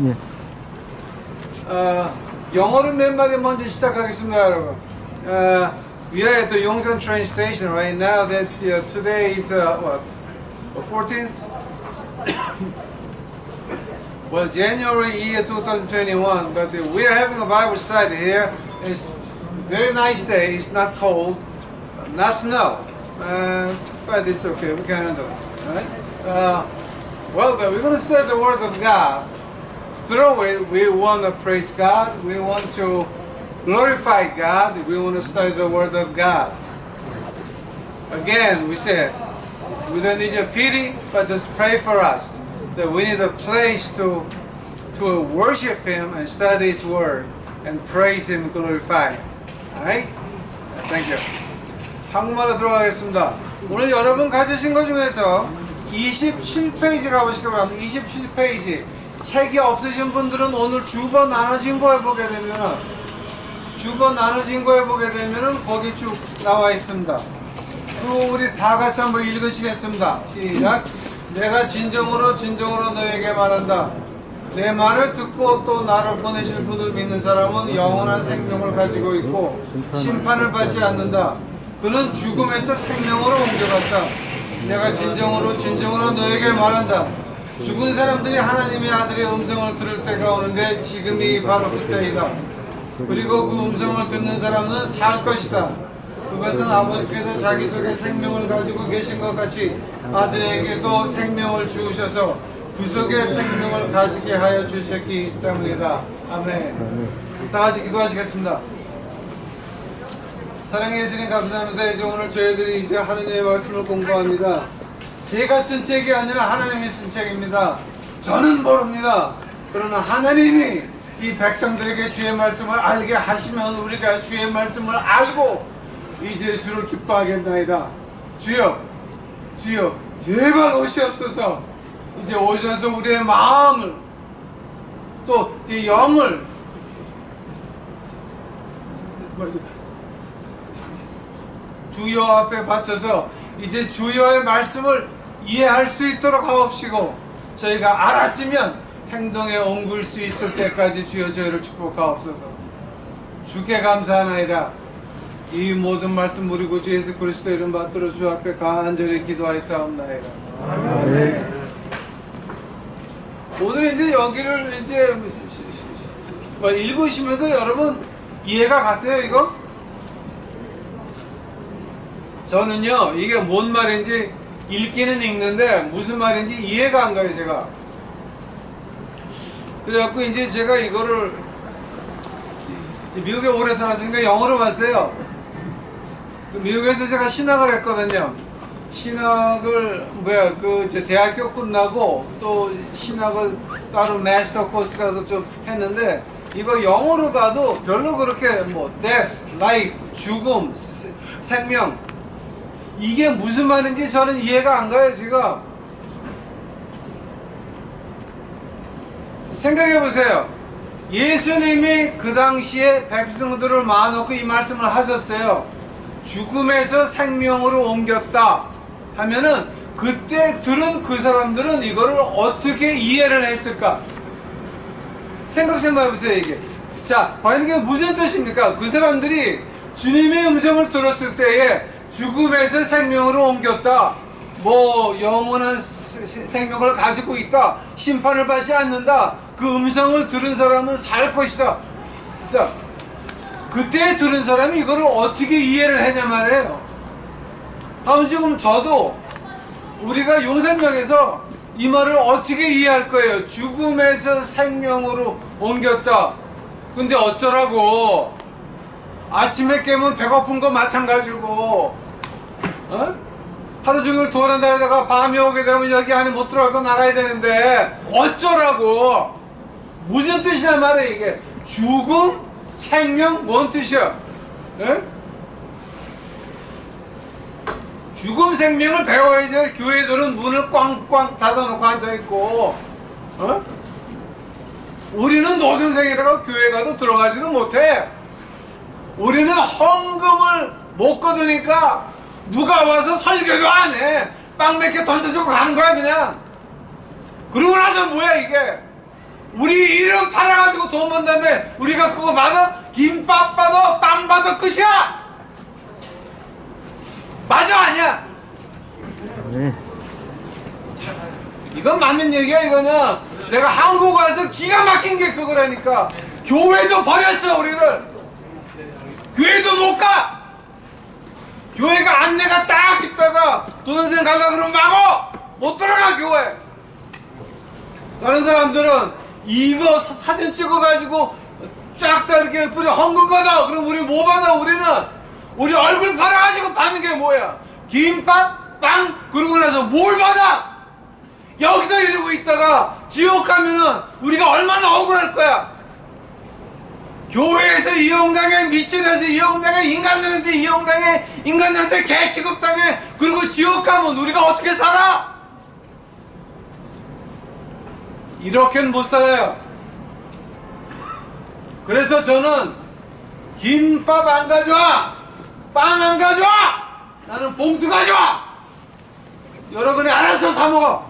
예. 어, 영어로 몇 마디 먼저 시작하겠습니다, 여러분. Uh, we are at the Yongsan train station right now. That uh, today is uh, what, the 14th? well, January year 2021. But uh, we are having a Bible study here. It's very nice day. It's not cold, not snow, uh, but it's okay. We can handle it. All right? Uh, well, then, we're going to study the Word of God through it, we want to praise God. We want to glorify God. We want to study the Word of God. Again, we said, we don't need your pity, but just pray for us. That we need a place to, to worship Him and study His Word and praise Him and glorify Him. Alright? Thank you. 한국말로 들어가겠습니다. 오늘 여러분 가지신 것 중에서 27페이지 가보시기 바랍니다. 27페이지. 책이 없으신 분들은 오늘 주거 나눠진 거에 보게 되면은 주거 나눠진 거에 보게 되면은 거기 쭉 나와 있습니다. 그리고 우리 다 같이 한번 읽으시겠습니다. 시작. 내가 진정으로 진정으로 너에게 말한다. 내 말을 듣고 또 나를 보내실 분을 믿는 사람은 영원한 생명을 가지고 있고 심판을 받지 않는다. 그는 죽음에서 생명으로 옮겨갔다. 내가 진정으로 진정으로 너에게 말한다. 죽은 사람들이 하나님의 아들의 음성을 들을 때가 오는데 지금이 바로 그 때이다. 그리고 그 음성을 듣는 사람은 살 것이다. 그것은 아버지께서 자기 속에 생명을 가지고 계신 것 같이 아들에게도 생명을 주우셔서 그 속에 생명을 가지게 하여 주셨기 때문이다. 아멘. 다 같이 기도하시겠습니다. 사랑의 예수님 감사합니다. 이제 오늘 저희들이 이제 하느님의 말씀을 공부합니다. 제가 쓴 책이 아니라 하나님이 쓴 책입니다. 저는 모릅니다. 그러나 하나님이 이 백성들에게 주의 말씀을 알게 하시면 우리가 주의 말씀을 알고 이제 주를 기뻐하겠나이다. 주여, 주여, 제발 오시옵소서. 이제 오셔서 우리의 마음을 또이 영을? 주여 앞에 바쳐서 이제 주여의 말씀을 이해할 수 있도록 하옵시고 저희가 알았으면 행동에 옮길 수 있을 때까지 주여 저희를 축복하옵소서 주께 감사하나이다 이 모든 말씀 우리 구주 예수 그리스도 이름 받들어 주 앞에 간절히 기도하였사옵나이다 아멘. 오늘 이제 여기를 이제 뭐 읽으시면서 여러분 이해가 갔어요 이거? 저는요 이게 뭔 말인지 읽기는 읽는데 무슨 말인지 이해가 안 가요 제가. 그래갖고 이제 제가 이거를 미국에 오래 살았으니까 영어로 봤어요. 그 미국에서 제가 신학을 했거든요. 신학을 뭐야 그저 대학교 끝나고 또 신학을 따로 마스터 코스 가서 좀 했는데 이거 영어로 봐도 별로 그렇게 뭐 death, life, 죽음, 세- 생명 이게 무슨 말인지 저는 이해가 안 가요 지금. 생각해 보세요. 예수님이 그 당시에 백성들을 모아놓고 이 말씀을 하셨어요. 죽음에서 생명으로 옮겼다 하면은 그때 들은 그 사람들은 이거를 어떻게 이해를 했을까? 생각 좀 해보세요 이게. 자 과연 이게 무슨 뜻입니까? 그 사람들이 주님의 음성을 들었을 때에 죽음에서 생명으로 옮겼다 뭐 영원한 생명을 가지고 있다 심판을 받지 않는다 그 음성을 들은 사람은 살 것이다 자 그때 들은 사람이 이거를 어떻게 이해를 했냐 말이에요 다음 지금 저도 우리가 용산역에서 이 말을 어떻게 이해할 거예요? 죽음에서 생명으로 옮겼다. 근데 어쩌라고? 아침에 깨면 배고픈 거 마찬가지고, 어? 하루 종일 돌아다니다가 밤이 오게 되면 여기 안에 못 들어가고 나가야 되는데, 어쩌라고? 무슨 뜻이냐 말이야, 이게. 죽음? 생명? 뭔 뜻이야? 예? 죽음 생명을 배워야지 교회들은 문을 꽝꽝 닫아놓고 앉아있고 어? 우리는 노선생이라고 교회 가도 들어가지도 못해 우리는 헌금을 못 거두니까 누가 와서 설교도 안 해 빵 몇 개 던져주고 가는 거야 그냥 그러고 나서 뭐야 이게 우리 이름 팔아가지고 돈 번 다음에 우리가 그거 받아? 김밥 받아? 빵 받아? 끝이야! 맞아 아니야? 이건 맞는 얘기야 이거는 내가 한국 와서 기가 막힌 게 그거라니까 교회도 버렸어 우리를 교회도 못 가! 교회가 안내가 딱 있다가 도선생 가려 그러면 막어! 못 들어가 교회! 다른 사람들은 이거 사- 사진 찍어가지고 쫙 다 이렇게 뿌려 거다! 그럼 우리 뭐 받아? 우리는 우리 얼굴 팔아가지고 받는 게 뭐야? 김밥 빵 그러고 나서 뭘 받아? 여기서 이러고 있다가 지옥 가면은 우리가 얼마나 억울할 거야. 교회에서 이용당해, 미션에서 이용당해, 인간들한테 이용당해, 인간들한테 개 취급당해, 그리고 지옥 가면 우리가 어떻게 살아? 이렇게는 못 살아요. 그래서 저는 김밥 안 가져와, 빵 안 가져와, 나는 봉투 가져와. 여러분이 알아서 사 먹어.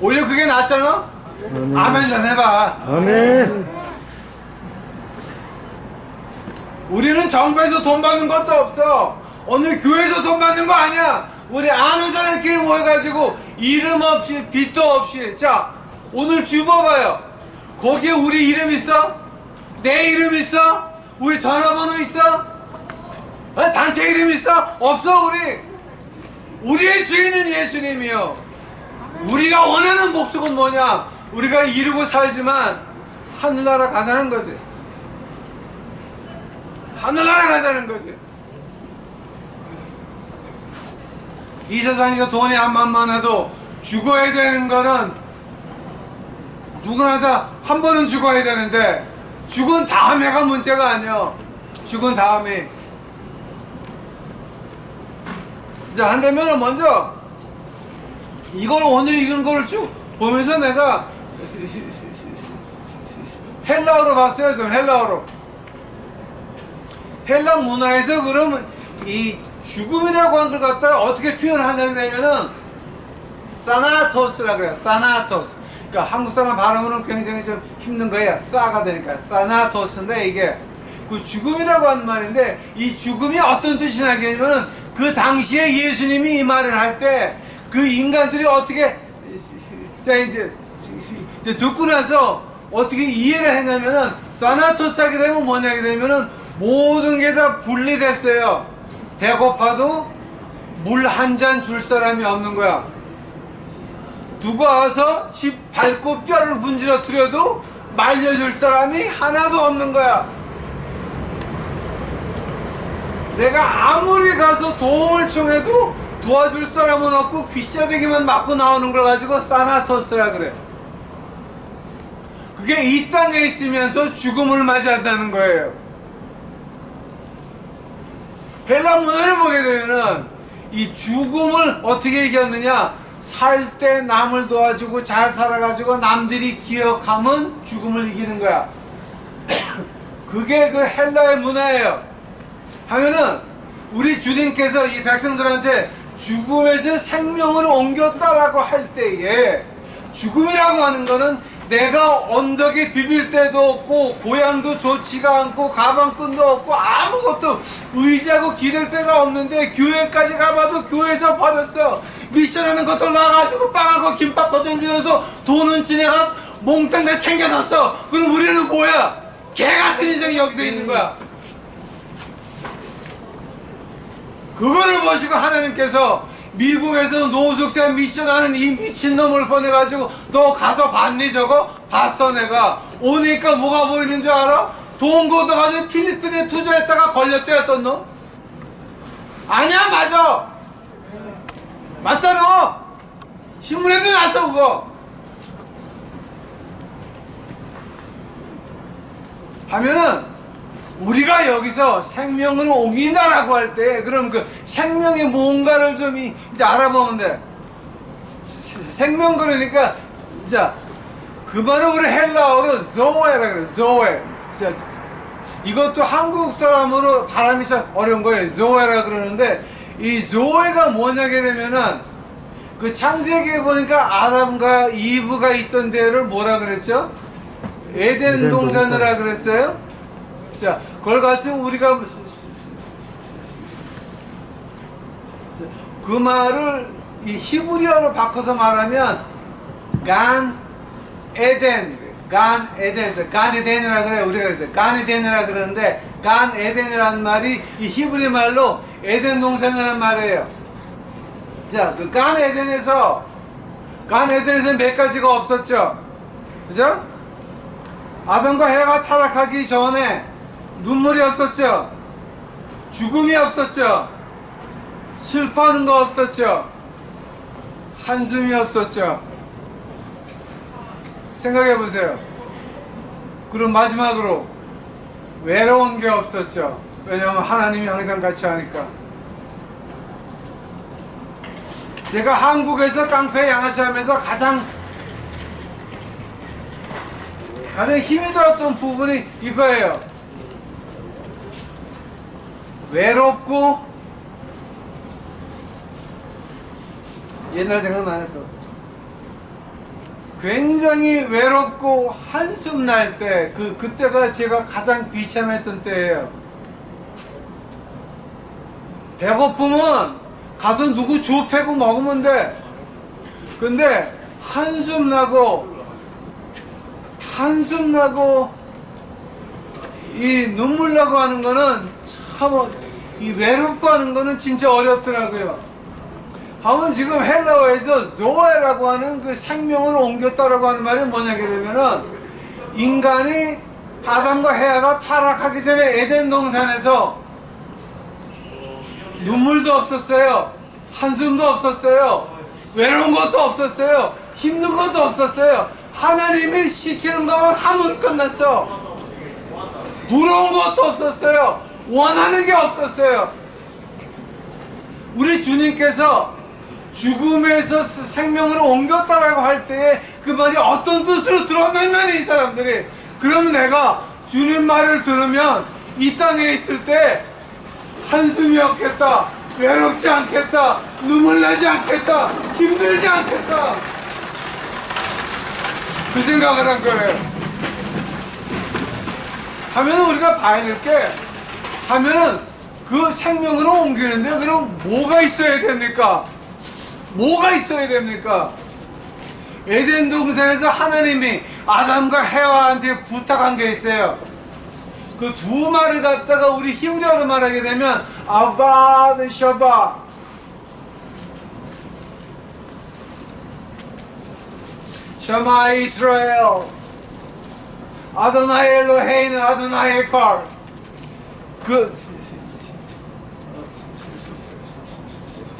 오히려 그게 낫잖아? 아멘 좀 해봐. 아멘. 우리는 정부에서 돈 받는 것도 없어. 어느 교회에서 돈 받는 거 아니야. 우리 아는 사람끼리 모여가지고 이름 없이 빚도 없이. 자, 오늘 주봐봐요. 거기에 우리 이름 있어? 내 이름 있어? 우리 전화번호 있어? 어, 단체 이름 있어? 없어 우리. 우리의 주인은 예수님이요. 우리가 원하는 목적은 뭐냐? 우리가 이루고 살지만 하늘나라 가자는 거지. 하늘나라 가자는 거지. 이 세상에서 돈이 한 만만 해도 죽어야 되는 거는 누구나 다 한 번은 죽어야 되는데 죽은 다음에가 문제가 아니야. 죽은 다음에. 자, 한다면은 먼저 이걸 오늘 읽은 걸쭉 보면서 내가 헬라어로 봤어요. 좀 헬라어로. 헬라 문화에서 그러면 이 죽음이라고 하는 걸 갖다가 어떻게 표현하냐면은 사나토스라 그래요. 사나토스. 그러니까 한국 사람 발음으로는 굉장히 좀 힘든 거예요. 싸가 되니까. 사나토스인데 이게 그 죽음이라고 하는 말인데 이 죽음이 어떤 뜻이 나냐면은 그 당시에 예수님이 이 말을 할 때 그 인간들이 어떻게 자 이제 이제 듣고 나서 어떻게 이해를 했냐면은 사나토스 하게 되면 뭐냐 하게 되면은 모든 게 다 분리됐어요. 배고파도 물 한 잔 줄 사람이 없는 거야. 누가 와서 집 밟고 뼈를 분질러뜨려도 말려줄 사람이 하나도 없는 거야. 내가 아무리 가서 도움을 청해도 도와줄 사람은 없고 귀싸대기만 맞고 나오는 걸 가지고 사나토스라 그래. 그게 이 땅에 있으면서 죽음을 맞이한다는 거예요. 헬라 문화를 보게 되면은 이 죽음을 어떻게 이겼느냐? 살 때 남을 도와주고 잘 살아가지고 남들이 기억하면 죽음을 이기는 거야. 그게 그 헬라의 문화예요. 하면은 우리 주님께서 이 백성들한테 죽음에서 생명을 옮겼다라고 할 때에 죽음이라고 하는 거는 내가 언덕에 비빌 데도 없고 고향도 좋지가 않고 가방끈도 없고 아무것도 의지하고 기댈 데가 없는데 교회까지 가봐도 교회에서 받았어. 미션하는 것도 나가지고 빵하고 김밥 더듬면서 돈은 지내가 몽땅 내 챙겨놨어. 그럼 우리는 뭐야? 개 같은 인생이 여기서 있는 거야. 그거를 보시고 하나님께서 미국에서 노숙자 미션하는 이 미친놈을 보내가지고 너 가서 봤니 저거? 봤어 내가 오니까 뭐가 보이는 줄 알아? 돈 걷어가지고 필리핀에 투자했다가 걸렸대 어떤 놈? 아니야 맞아 맞잖아 신문에도 났어 그거 하면은 우리가 여기서 생명을 옮긴다라고 할 때 그럼 그 생명의 뭔가를 좀 이- 이제 알아보면 돼. 스- 생명 그러니까 자 그만은 우리 헬라어로 조에라 그래 조에. 자, 이것도 한국 사람으로 발음이 참 어려운 거예요. 조에라 그러는데 이 조에가 뭐냐게 되면은 그 창세기에 보니까 아담과 이브가 있던 데를 뭐라 그랬죠? 에덴 동산이라 동산. 그랬어요? 자, 그걸 가지고 우리가 그 말을 이 히브리어로 바꿔서 말하면 간 에덴 간 에덴 간 에덴이라 그래 우리가 그래서 간 에덴이라 그러는데 간 에덴이라는 말이 이 히브리 말로 에덴 동산이라는 말이에요. 자, 그 간 에덴에서 간 에덴에서 몇 가지가 없었죠. 그죠? 아담과 해가 타락하기 전에 눈물이 없었죠. 죽음이 없었죠. 슬퍼하는 거 없었죠. 한숨이 없었죠. 생각해 보세요. 그럼 마지막으로 외로운 게 없었죠. 왜냐하면 하나님이 항상 같이 하니까. 제가 한국에서 깡패 양아치 하면서 가장 가장 힘이 들었던 부분이 이거예요. 외롭고 옛날 생각나네 또. 굉장히 외롭고 한숨 날 때, 그, 그때가 제가 가장 비참했던 때예요. 배고프면 가서 누구 주 패고 먹으면 돼. 근데 한숨 나고, 한숨 나고, 이 눈물 나고 하는 거는 참, 이 외롭고 하는 거는 진짜 어렵더라고요. 하면 지금 헬라어에서 조에라고 하는 그 생명을 옮겼다라고 하는 말이 뭐냐게 되면은 인간이 아담과 헤아가 타락하기 전에 에덴 동산에서 눈물도 없었어요. 한숨도 없었어요. 외로운 것도 없었어요. 힘든 것도 없었어요. 하나님이 시키는 것만 하면 끝났어. 부러운 것도 없었어요. 원하는 게 없었어요. 우리 주님께서 죽음에서 생명으로 옮겼다라고 할 때에 그 말이 어떤 뜻으로 들었냐면 이 사람들이. 그러면 내가 주님 말을 들으면 이 땅에 있을 때 한숨이 없겠다 외롭지 않겠다 눈물 나지 않겠다 힘들지 않겠다. 그 생각을 한 거예요. 하면 우리가 봐야 될게 하면은 그 생명으로 옮기는데 그럼 뭐가 있어야 됩니까? 뭐가 있어야 됩니까? 에덴 동산에서 하나님이 아담과 해와한테 부탁한 게 있어요. 그 두 말을 갖다가 우리 히브리어로 말하게 되면 아바 샤바 샤마 이스라엘 아도나이 엘로헤이는 아도나이 에컬 그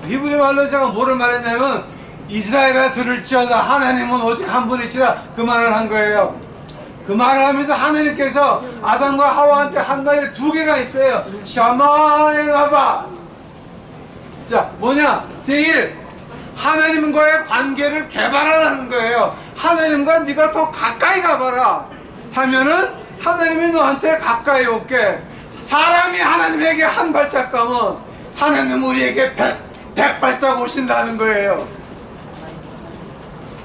히브리 말로 제가 뭐를 말했냐면 이스라엘아 들을지어다 하나님은 오직 한 분이시라 그 말을 한 거예요. 그 말을 하면서 하나님께서 아담과 하와한테 한 말이 두 개가 있어요. 샤마에나바. 자, 뭐냐? 제1 하나님과의 관계를 개발하라는 거예요. 하나님과 네가 더 가까이 가봐라. 하면은 하나님이 너한테 가까이 올게. 사람이 하나님에게 한 발짝 가면 하나님 우리에게 백, 백 발짝 오신다는 거예요.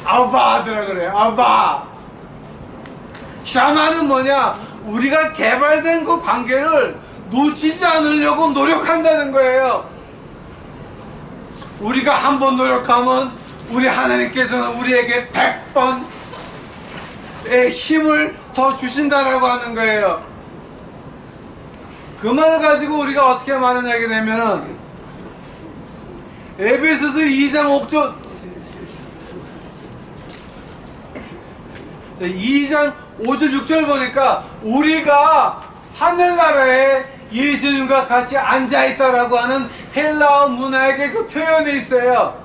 아바더라 그래. 아바. 샤마는 뭐냐? 우리가 개발된 그 관계를 놓치지 않으려고 노력한다는 거예요. 우리가 한 번 노력하면 우리 하나님께서는 우리에게 백 번의 힘을 더 주신다라고 하는 거예요. 그 말을 가지고 우리가 어떻게 말하냐게 되면은 에베소서 2장 5절 2장 5절 6절 보니까 우리가 하늘나라에 예수님과 같이 앉아있다라고 하는 헬라어 문화에게 그 표현이 있어요.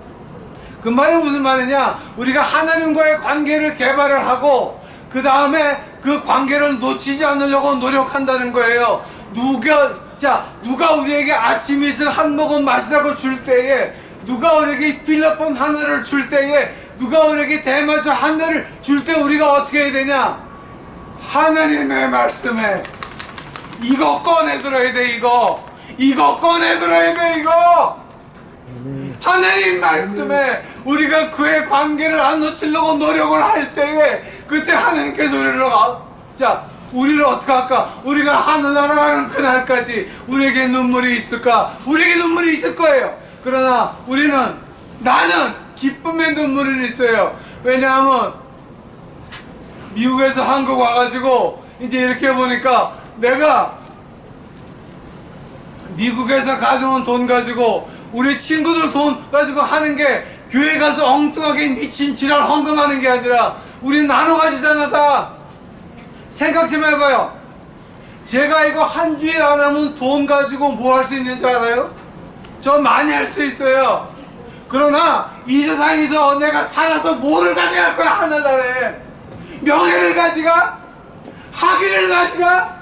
그 말이 무슨 말이냐? 우리가 하나님과의 관계를 개발을 하고 그 다음에 그 관계를 놓치지 않으려고 노력한다는 거예요. 누가 자 누가 우리에게 아침 이슬 한 모금 마시라고 줄 때에 누가 우리에게 필라폰 하나를 줄 때에 누가 우리에게 대마주 하나를 줄 때 우리가 어떻게 해야 되냐? 하나님의 말씀에 이거 꺼내 들어야 돼 이거 이거 꺼내 들어야 돼 이거 하나님 말씀에 우리가 그의 관계를 안 놓치려고 노력을 할 때에 그때 하나님께서 우리를 아, 자 우리를 어떻게 할까? 우리가 하늘나라 가는 그날까지 우리에게 눈물이 있을까? 우리에게 눈물이 있을 거예요. 그러나 우리는 나는 기쁨의 눈물이 있어요. 왜냐하면 미국에서 한국 와가지고 이제 이렇게 보니까 내가 미국에서 가져온 돈 가지고 우리 친구들 돈 가지고 하는 게 교회 가서 엉뚱하게 미친 지랄 헌금하는 게 아니라 우리 나눠 가지잖아 다. 생각 좀 해봐요. 제가 이거 한 주일 안 하면 돈 가지고 뭐 할 수 있는 줄 알아요? 저 많이 할 수 있어요. 그러나 이 세상에서 내가 살아서 뭐를 가져갈 거야 하늘나라에. 명예를 가져가? 학위를 가져가?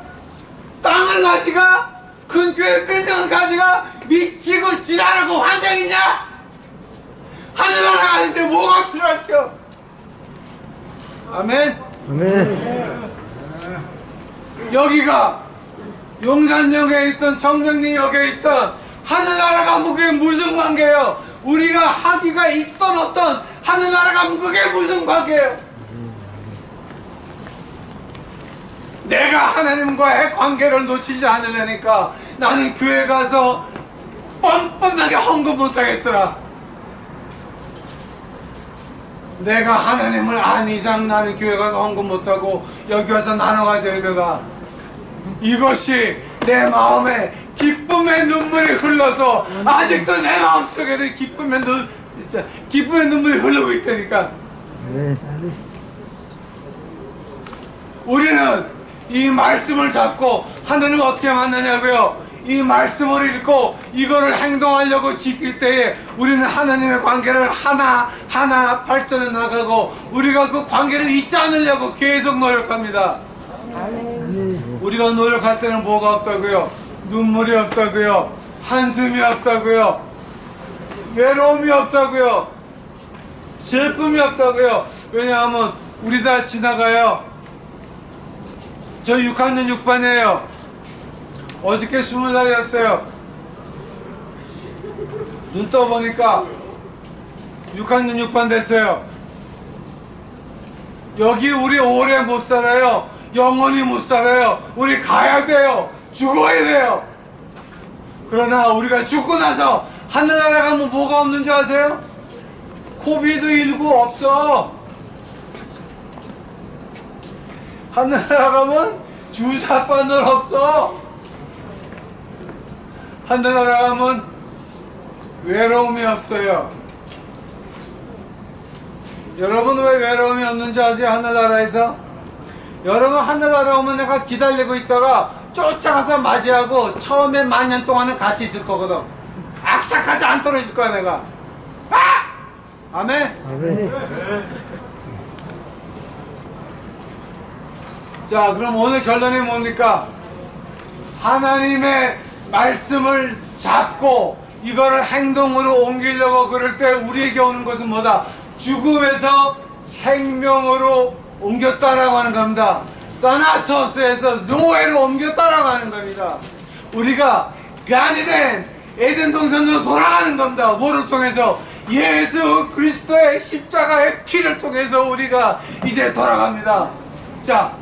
땅을 가져가? 근교의 빌딩을 가져가 미치고 지랄하고 환장 있냐? 하늘나라 가는데 뭐가 필요하죠? 아멘. 아멘. 여기가 용산역에 있던 청정리역에 있던 하늘나라가 그게 무슨 관계예요? 우리가 학위가 있던 어떤 하늘나라가 그게 무슨 관계예요? 내가 하나님과의 관계를 놓치지 않으려니까 나는 교회 가서 뻔뻔하게 헌금 못하겠더라. 내가 하나님을 안 이상 나는 교회 가서 헌금 못하고 여기 와서 나눠 가져야 되다. 이것이 내 마음에 기쁨의 눈물이 흘러서 아직도 내 마음속에는 기쁨의 눈 진짜 기쁨의 눈물이 흐르고 있다니까. 우리는 이 말씀을 잡고 하나님을 어떻게 만나냐고요? 이 말씀을 읽고 이거를 행동하려고 지킬 때에 우리는 하나님의 관계를 하나 하나 발전해 나가고 우리가 그 관계를 잊지 않으려고 계속 노력합니다. 우리가 노력할 때는 뭐가 없다고요? 눈물이 없다고요? 한숨이 없다고요? 외로움이 없다고요? 슬픔이 없다고요? 왜냐하면 우리 다 지나가요. 저 6학년 6반이에요. 어저께 20살이었어요. 눈 떠보니까 6학년 6반 됐어요. 여기 우리 오래 못 살아요. 영원히 못 살아요. 우리 가야 돼요. 죽어야 돼요. 그러나 우리가 죽고 나서 하늘나라 가면 뭐가 없는 줄 아세요? 코비드19 없어. 하늘나라 가면 주사 바늘 없어. 하늘나라 가면 외로움이 없어요. 여러분 왜 외로움이 없는지 아세요? 하늘나라에서? 여러분 하늘나라 오면 내가 기다리고 있다가 쫓아가서 맞이하고 처음에 만년 동안은 같이 있을 거거든. 악착하지 않도록 해줄 거야 내가. 아! 아멘. 아멘. 자, 그럼 오늘 결론이 뭡니까? 하나님의 말씀을 잡고 이거를 행동으로 옮기려고 그럴 때 우리에게 오는 것은 뭐다? 죽음에서 생명으로 옮겼다라고 하는 겁니다. 사나토스에서 조에로 옮겼다라고 하는 겁니다. 우리가 가니된 에덴 동산으로 돌아가는 겁니다. 뭐를 통해서? 예수 그리스도의 십자가의 피를 통해서 우리가 이제 돌아갑니다. 자,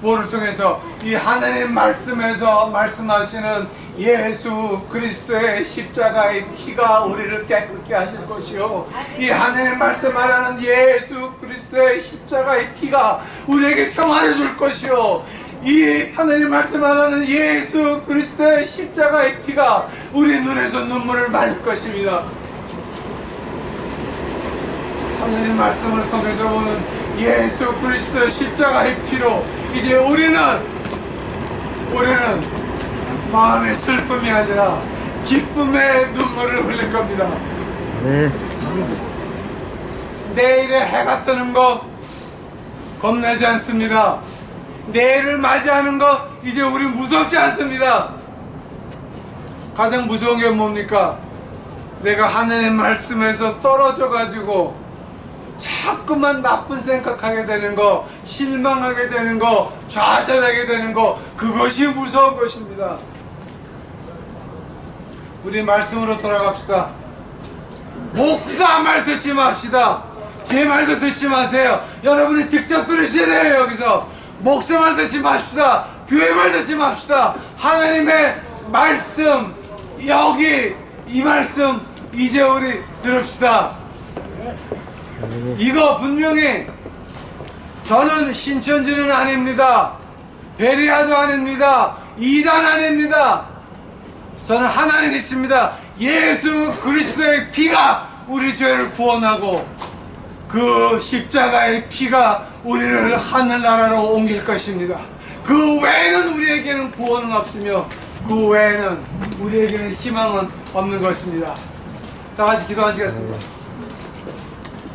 뭐를 통해서 이 하나님 말씀에서 말씀하시는 예수 그리스도의 십자가의 피가 우리를 깨끗게 하실 것이요. 이 하나님 말씀하라는 예수 그리스도의 십자가의 피가 우리에게 평안을 줄 것이요. 이 하나님 말씀하라는 예수 그리스도의 십자가의 피가 우리 눈에서 눈물을 말릴 것입니다 하나님 말씀을 통해서 보는 예수 그리스도의 십자가의 피로 이제 우리는 우리는 마음의 슬픔이 아니라 기쁨의 눈물을 흘릴 겁니다. 네. 내일에 해가 뜨는 거 겁나지 않습니다. 내일을 맞이하는 거 이제 우리 무섭지 않습니다. 가장 무서운 게 뭡니까? 내가 하나님 말씀에서 떨어져 가지고 자꾸만 나쁜 생각하게 되는 거, 실망하게 되는 거, 좌절하게 되는 거, 그것이 무서운 것입니다. 우리 말씀으로 돌아갑시다. 목사 말 듣지 맙시다. 제 말도 듣지 마세요. 여러분이 직접 들으셔야 돼요, 여기서. 목사 말 듣지 맙시다. 교회 말 듣지 맙시다. 하나님의 말씀, 여기 이 말씀 이제 우리 들읍시다. 이거 분명히 저는 신천지는 아닙니다. 베리아도 아닙니다. 이단 아닙니다. 저는 하나님 있습니다. 예수 그리스도의 피가 우리 죄를 구원하고 그 십자가의 피가 우리를 하늘나라로 옮길 것입니다. 그 외에는 우리에게는 구원은 없으며 그 외에는 우리에게는 희망은 없는 것입니다. 다 같이 기도하시겠습니다.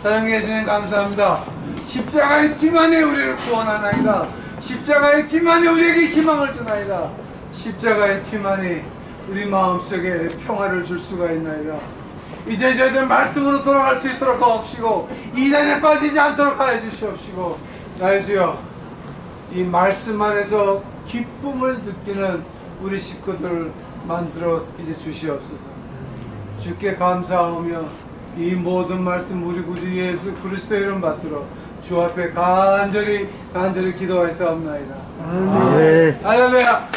사랑해 주님 감사합니다. 십자가의 피만이 우리를 구원하나이다. 십자가의 피만이 우리에게 희망을 주나이다. 십자가의 피만이 우리 마음속에 평화를 줄 수가 있나이다. 이제 저희들 말씀으로 돌아갈 수 있도록 하옵시고 이단에 빠지지 않도록 하여 주시옵시고 나의 주여 이 말씀 안에서 기쁨을 느끼는 우리 식구들 만들어 이제 주시옵소서. 주께 감사하며 이 모든 말씀 우리 구주 예수 그리스도 이름 받들어 주 앞에 간절히 간절히 기도하였사옵나이다. 아멘. 할렐루야.